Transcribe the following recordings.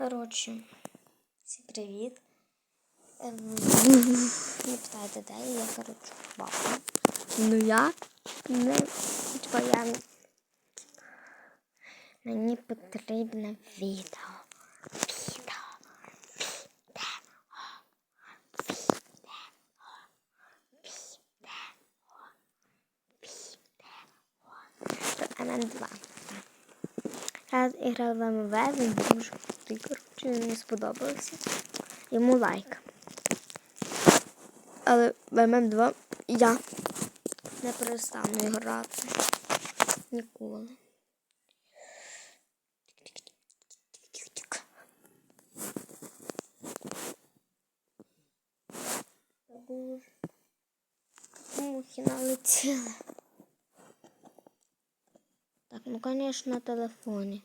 Коротше, всім привіт. Ем, Не питайте, де я, я коротше, бабу. Ну я не типа я мені потрібне відео. Відео. Відео. Відео. Відео. Раз іграв з вами Вев, він дуже крутий, коротше, мені сподобався. Йому лайк. Але в ММ2 я не перестану грати. Ніколи. Мухи налетіли. Так, ну, конечно, на телефоні.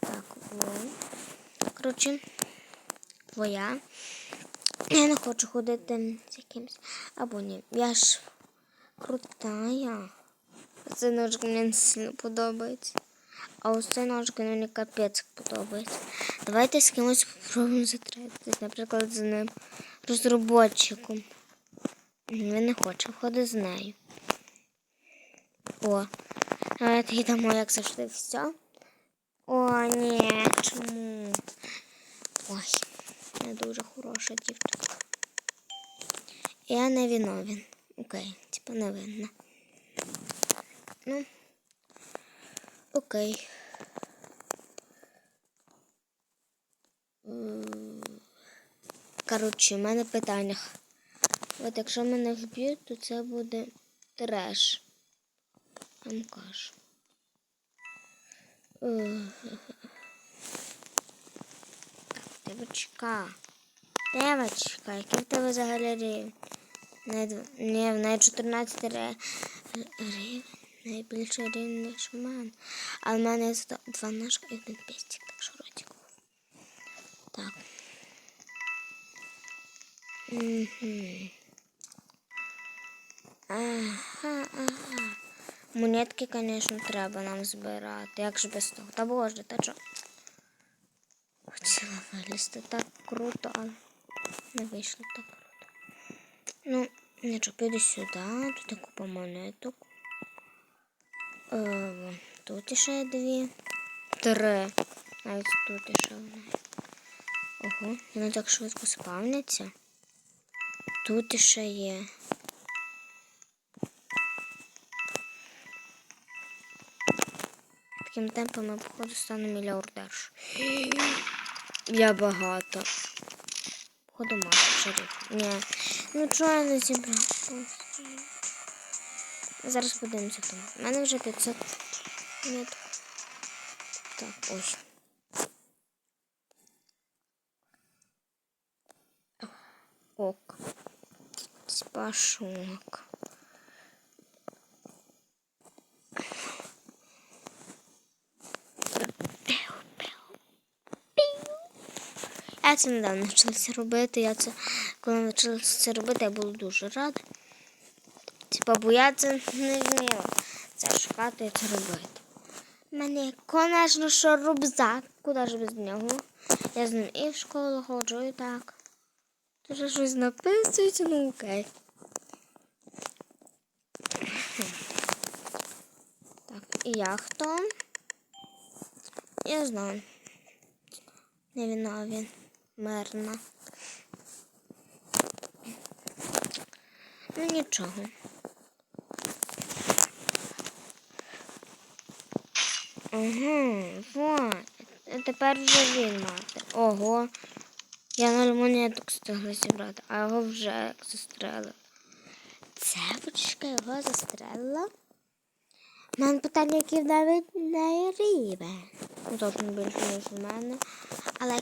Так, вон. Коротше, твоя. Я не хочу ходити з якимось. Або ні. Я ж крутая. Цей ножик мені сильно подобається. А ось цей ножик він мені капець подобається. Давайте з кимось спробуємо затратитись, наприклад, з ним розробочиком. Він не хоче, ходить з нею. О, давайте йдемо, як завжди, все. О, ні, чому? Ой, я дуже хороша дівчинка. Я не виновен. Окей, типа невинна. Ну, окей. Коротше, в мене питання. От якщо мене вб'ють, то це буде треш. Вам кажу. Девочка. Девочка, який в тебе взагалі рівень? Не, в неї 14 ре... рівень. Найбільший рівень, ніж в мене. А в мене є зато два ножка і один пестик, так що ротик. Так. Монетки, звісно, треба нам збирати. Як ж без того? Та боже, та що? Хотіла вилізти так круто, але не вийшло так круто. Ну, нічого, піду сюди, тут купа монеток. Е, тут іще є дві. Три. Навіть тут іще одна. Ого, вони так швидко спавняться. Тут іще є. Таким темпом я, походу, стану мільярдерш. Я багато. Мало шарів. Ні. Ну чого я не зібрав? Зараз подивимося там. У мене вже 500 метрів. Так, ось. Ок. Спашок. Я це недавно навчилася робити. Я це, коли навчилася це робити, я була дуже рада. Типа, бо я це не вміла. Це шукати і це робити. У мене, конечно, що рюкзак. Куди ж без нього? Я з ним і в школу ходжу, і так. Тут щось написується, ну окей. Так, і я хто? Я знаю. Не виновен. Мирно. Ну нічого. Угу, вот. А Тепер вже він мати. Ого. Я ноль монеток встигла зібрати, а його вже застрелив. Цепочка його застрелила. У мене питання, який в навіть не рівень. Ну, точно більше, ніж у мене. Але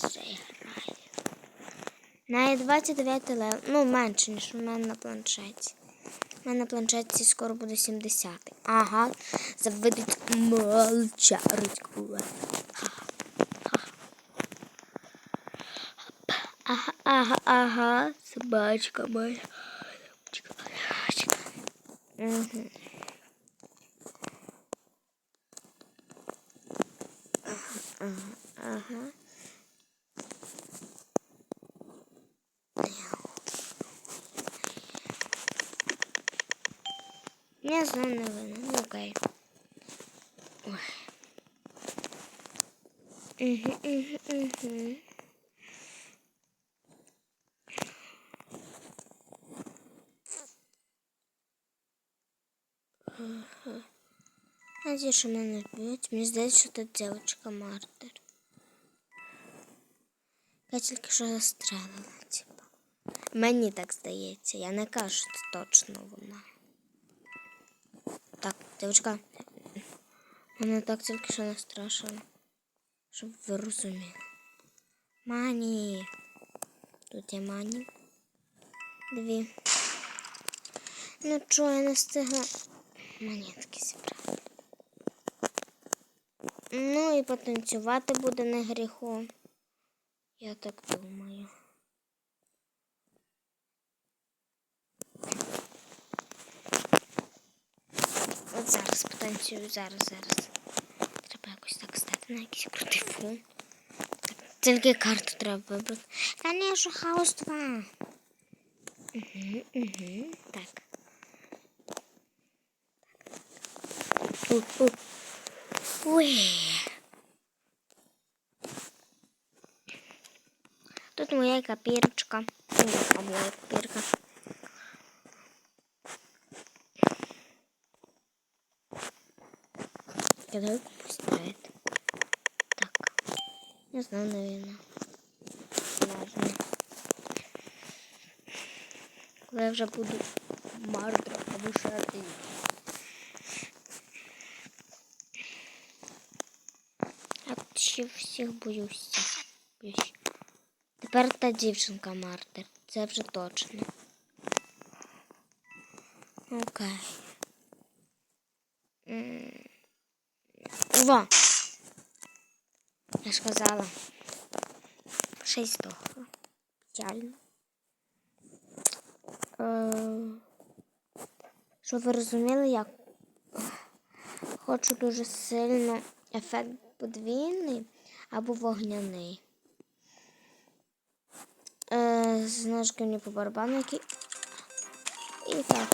критише грає. Навіть 29 левел. Ну, менше, ніж у мене на планшеті. У мене на планшеті скоро буде 70. Ага. Заведуть молчарочку. Ага, ага, ага, собачка моя. Собачка моя. Угу. Ага. ага. Я знов не винна. Ну окей. Ой. Угу, угу, угу. Надеюсь, що мене не вб'ють. Мені здається, що тут дівчинка мартир. Я тільки що застрелила, типа. Мені так здається, я не кажу, що це точно вона. Дівчинка. Мене так тільки що настрашило. Щоб ви розуміли. Мані. Тут є мані. Дві. Ну чого я не встигла монетки зібрати. Ну і потанцювати буде не гріхом. Я так думаю. От зараз зараз. Треба якось так стати на якийсь крутий фон. Тільки карту треба вибрати. Конечно, хаос 2. Угу, угу. Так. У. Тут моя копірочка. Моя копірка. Кидаю комусь навіть. Так. Не знаю, наверное. Ладно. Коли я вже буду мардра повишати. Я тут ще всіх боюся. Боюсь. Тепер та дівчинка мартир. Це вже точно. Окей. Во! Я ж казала. Шесть здохло. Печально. Е, Щоб ви розуміли, я хочу дуже сильно ефект подвійний або вогняний. Е, з ножками по барабану, які... І. Так,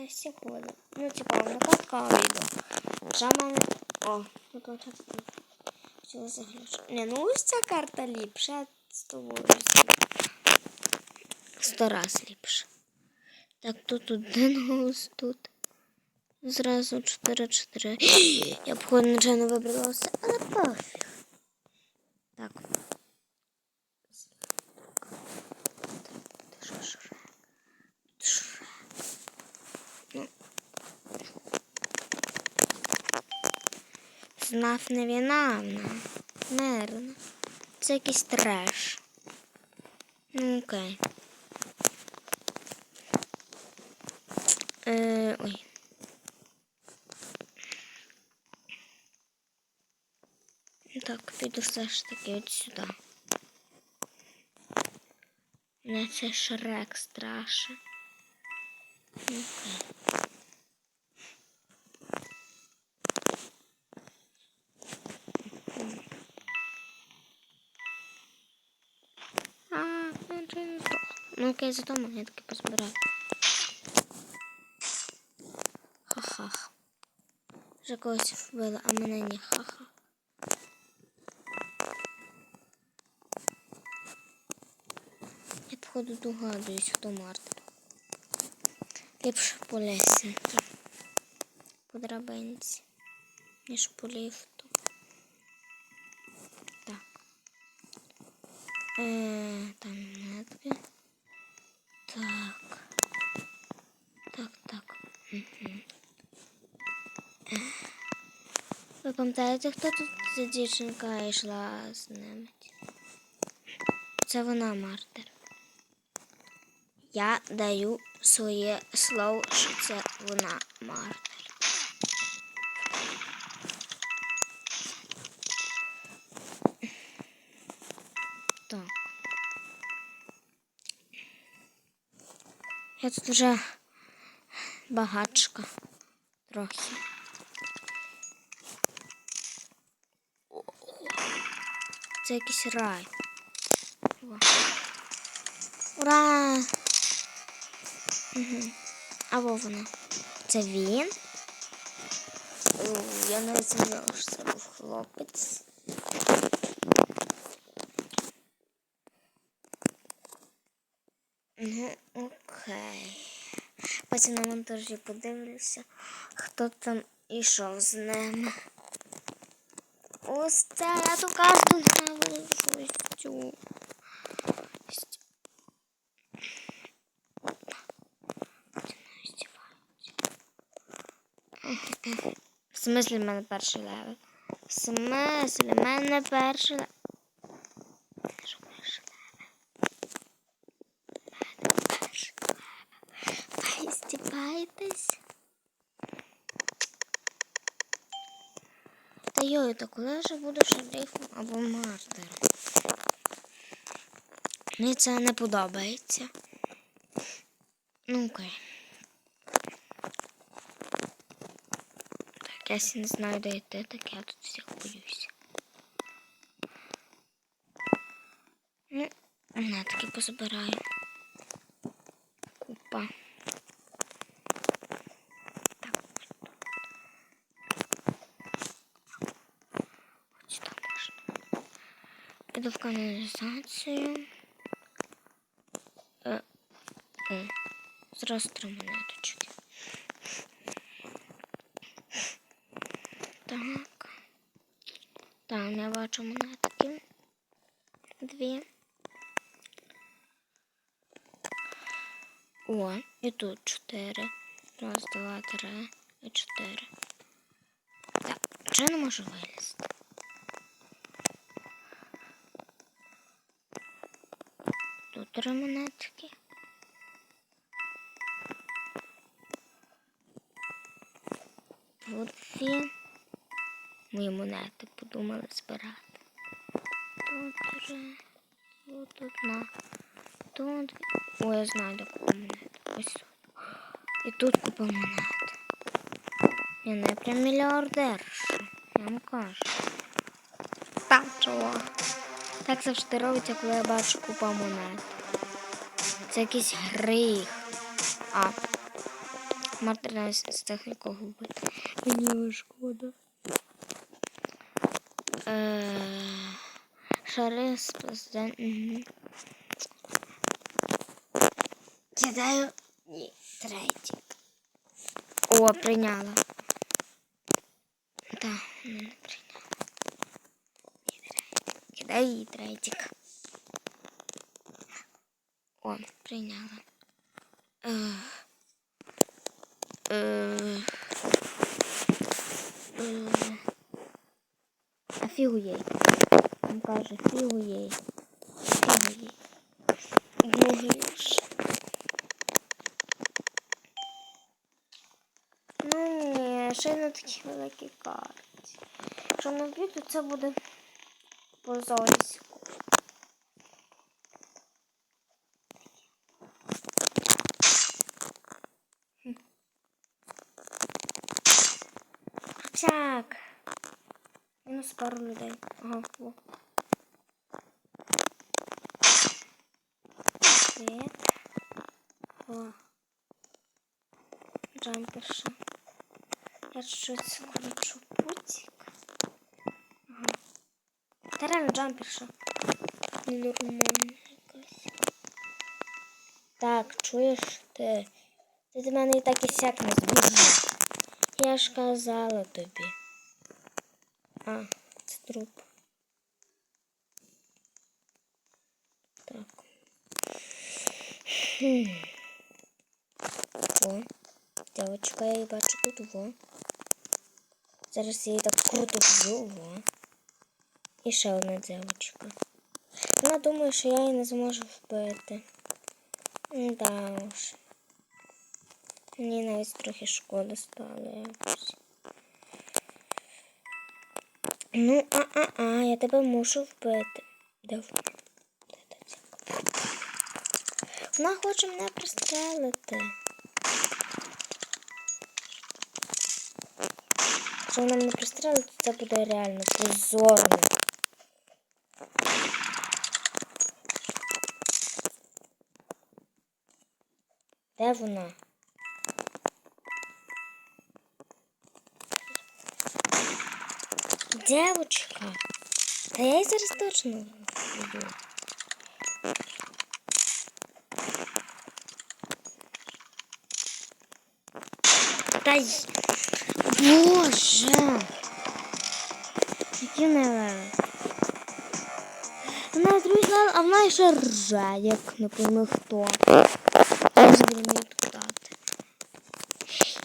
Это секунда. Ну, типа, на катка відео. Жама О, ну тут все заглючу. Не, ну ось ця карта ліпша з тобою. Сто раз ліпше. Так, тут один ось тут. Зразу 4-4. Я походу нечайно вибрала все, але пофіг. Так. Ти що, Шрек? Шрек. Ну. Знав невиновна. Мирно. Це якийсь треш. Ну, окей. Е, ой. Так, піду все ж таки от сюди. Мене це шрек страшно. Окей. А, ну це не то. Ну окей, зато монетки позбираю. Ха-ха. Вже когось вбила, а мене ні ха-ха. Я походу догадуюсь, хто мартир. Ліпше по лесенці. По драбинці, ніж по ліфту. Так. Е, там пам'ятаєте, хто тут ця дівчинка йшла з ними? Це вона мартер. Я даю своє слово, що це вона мартер. Так. Я тут вже багачка трохи. Це якийсь рай. Ура! Угу. А во воно. Це він? О, Я навіть не знала, що це був хлопець. Ну, окей. Потім на монтажі подивлюся, хто там ішов з ними. Ось це я карту не. В смислі в мене перший левел? В смислі в мене перший левел? Що перший левел? В мене перший левел. Ви здіваєтесь? Та йой, то коли вже буду шерифом або мартером? Мені це не подобається. Ну окей. Так, я сі не знаю, де йти, так я тут всіх боюся. Ну, монетки позабираю. Купа. Так, ось там можна. Піду в каналізацію. Е, о, зразу три монеточки. Так. Там я бачу монетки. Дві. О, і тут чотири. Раз, два, три і чотири. Так, чи не можу вилізти? Три монетки. Дві. Мої монети подумали збирати. Тут три. Тут одна. Тут. О, я знаю, де купа монет. Ось тут. І тут купа монет. Я не прям мільярдерша. Я вам кажу. Так, чого? Так завжди робиться, коли я бачу купа монет. Це якийсь гріх. А. Мартин навіть з тих нікого вбити. Мені його шкода. Е, Шарис, президент. Угу. Кидаю. Ні, третій. О, прийняла. Так, не прийняла. Кидаю їй третік. О, прийняла. Ех. А фігу їй. Він каже, фігу їй. Фігу їй. Ну ні, ще на такій великій карті. Якщо не вб'ю, то це буде позорісько. Так. Мінус пару людей. Ага, во. Так. О. Джамперша. Я чуть скручу путик. Ага. Та реально джамперша. Нормально якась. Так, чуєш ти? Ти до мене і так і сяк не збіжиш. Я ж казала тобі. А, це труп. Так. Хм. О, девочка, я її бачу тут, во. Зараз я її так круто вб'ю, во. І ще одна девочка. Вона думає, що я її не зможу вбити. Да уж. Мені навіть трохи шкода стало якось. Ну, а-а-а, я тебе мушу вбити. Ця? Вона хоче мене пристрелити. Якщо вона мене пристрелить, то це буде реально позорно. Де вона? Девочка. Та я її зараз точно вб'ю. Та й... Боже! Які не Вона другий а вона ще рже, як пойми хто. Я не буду дати.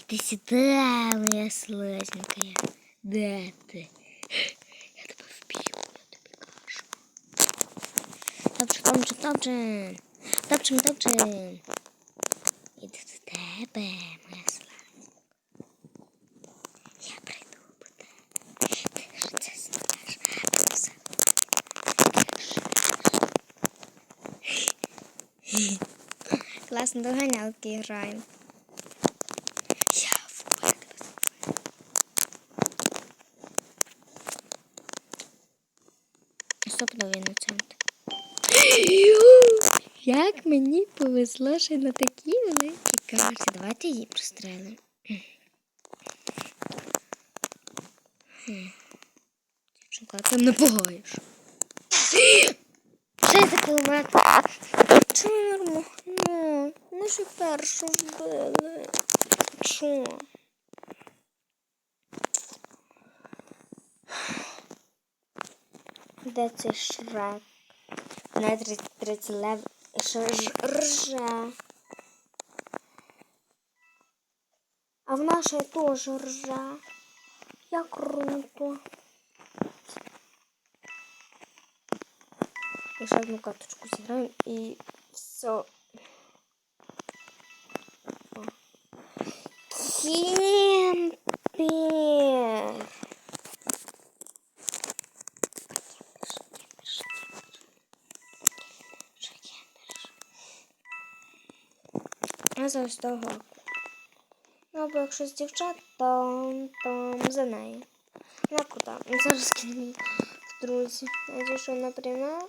Іди сюди, моя слизненькая. Де ти? Я тебе вб'ю, я тобі кажу. Топчик, топчик, топчик. Топчик, топчик. Іди до тебе, моя слава. Я прийду по тебе. Ти ж це знаєш. Класно доганялки граємо. Я вбила на центр. Як мені повезло ще на такій великій карті. Давайте її пристрелимо. Дівчинка, ти не пугаєш. Ще за кілометр. Це нормально. Ми ж першу вбили. Чого? Де цей шрек? На 30 лев. Рже. А в нашій теж рже. Як круто. І ще одну карточку зіграємо і все. О. За ось того. Ну, або якщо з дівчат, то, то за неї. Вона крута. Зараз кину друзі. Надію, що вона прийме.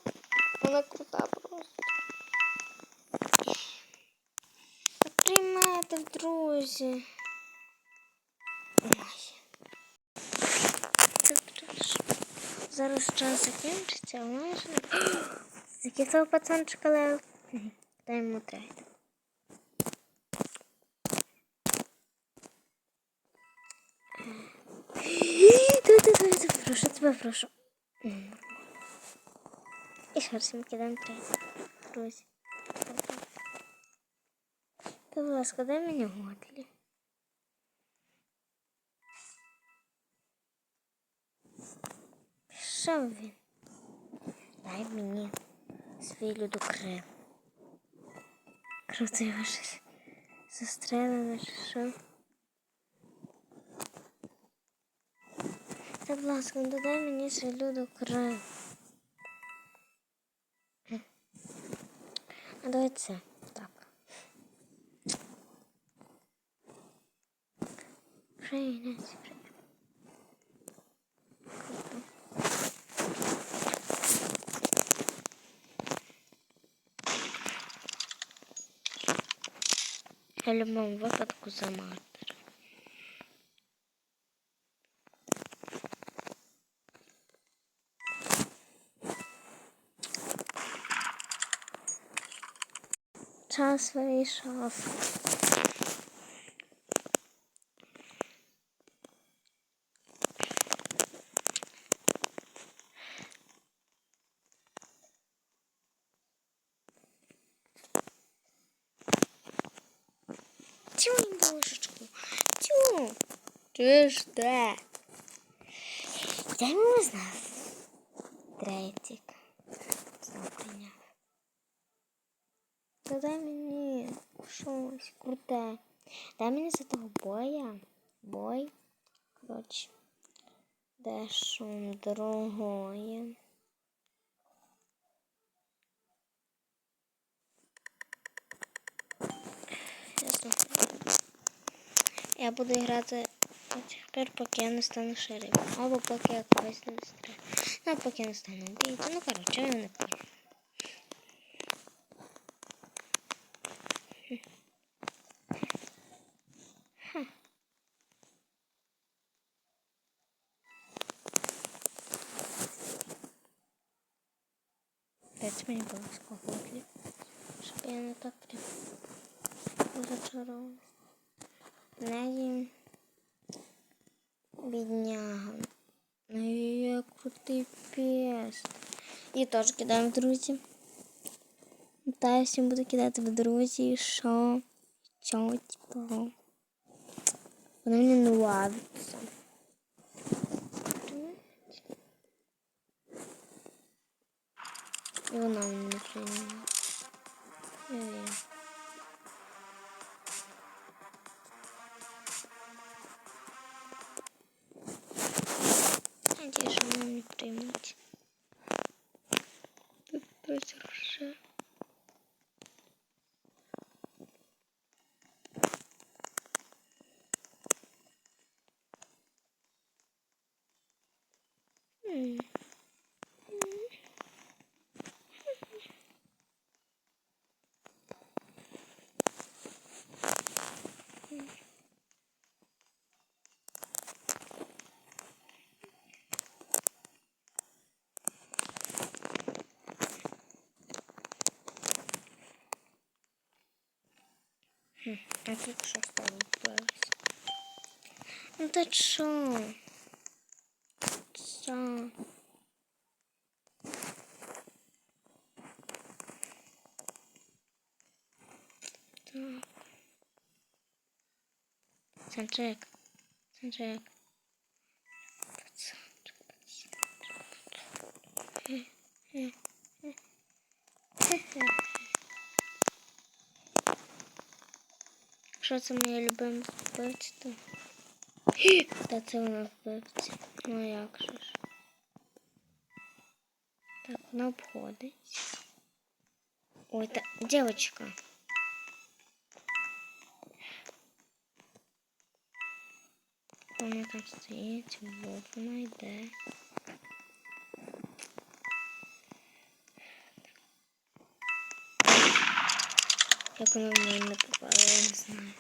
Вона крута просто. Приймайте друзі. Зараз час закінчиться, а може. Який того пацанчика лев? Дай йому трейд. Давай, давай, давай, прошу, тебе. І ми кидаємо трейд. Друзі. Та, будь ласка, дай мені готлі. Пішов він. Дай мені свій людокрил. Круто його щось застрелили, що? Та, будь ласка, додай мені свій людокрил. А давай це. Так. Привіт. В будь-якому випадку за матер. Час вийшов. Тю, божечку. Тю. Ти ж де? Дай мені знав. Третік. Дай мені за того боя. Бой. Коротше. Де шум другое. Я буду грати тепер, поки я не стану шерифом, або поки я когось не зустріну. Ну, поки я не стану бійцем, ну коротше, я не кажу. мені, будь ласка, годлі, щоб я не так прям зачарована. Неї бідняга. Ну, я крутий пес. І теж кидаємо в друзі. Та я всім буду кидати в друзі, що, що, типу. Вони мені не нравиться. Вона А тут що стало вбилось? Ну та що? Що? Так. Санджек. Санджек. Що це моя любима вбивця? Та це вона вбивця. Ну а як же ж? Так, вона обходить. Ой, та дівчинка. Вона там стоїть, вот вона йде. Мене попала, я не знаю.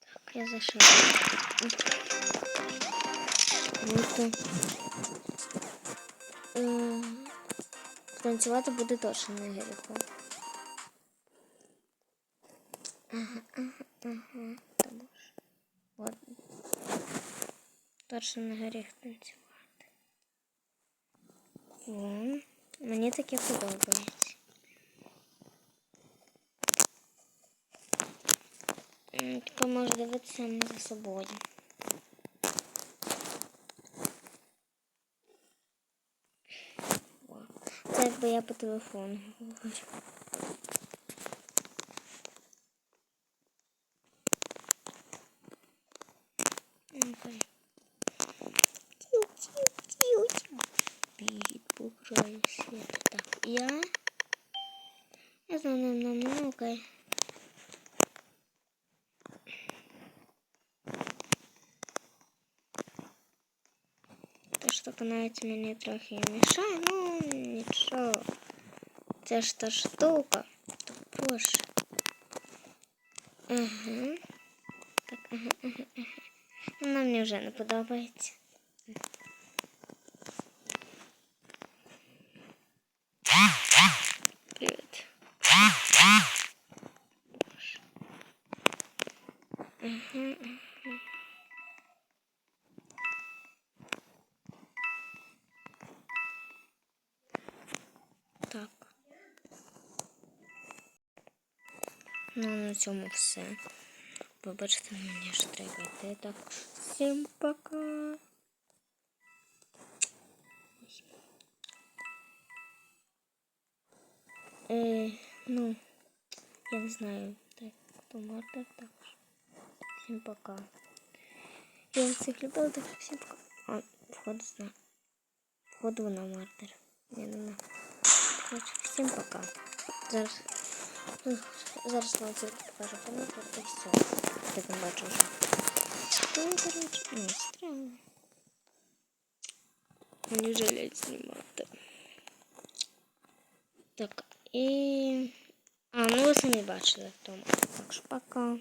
Так, я зайшла. Руку. М, Танцювати буде точно не гріхом. Ага, ага, ага. Тому ж. Ладно. Не гріх танцювати. О, мені таке подобається. Тепер можу дивитися за собою. Це якби я по телефону говорю. Я знаю, ну, ну, ну, окей. Та штука навіть мені трохи і мішає, ну нічого. Це ж та штука. То боже. Ага. Так, ага, ага, ага. Вона мені вже не подобається. цьому все. Вибачте, мені ж треба йти. Так, всім пока. Е, ну, я не знаю, так, хто мордер також. Всім пока. Я всіх любила, так що всім пока. А, входу знаю. Входу вона мордер. Я не знаю. Короче, всім пока. Зараз Зараз вам це покажу помітку і все. Я там бачу вже. Ну, коротше, ну, стрімно. Мені вже лять знімати. Так, і... А, ну ви самі бачили в тому. Так що пока.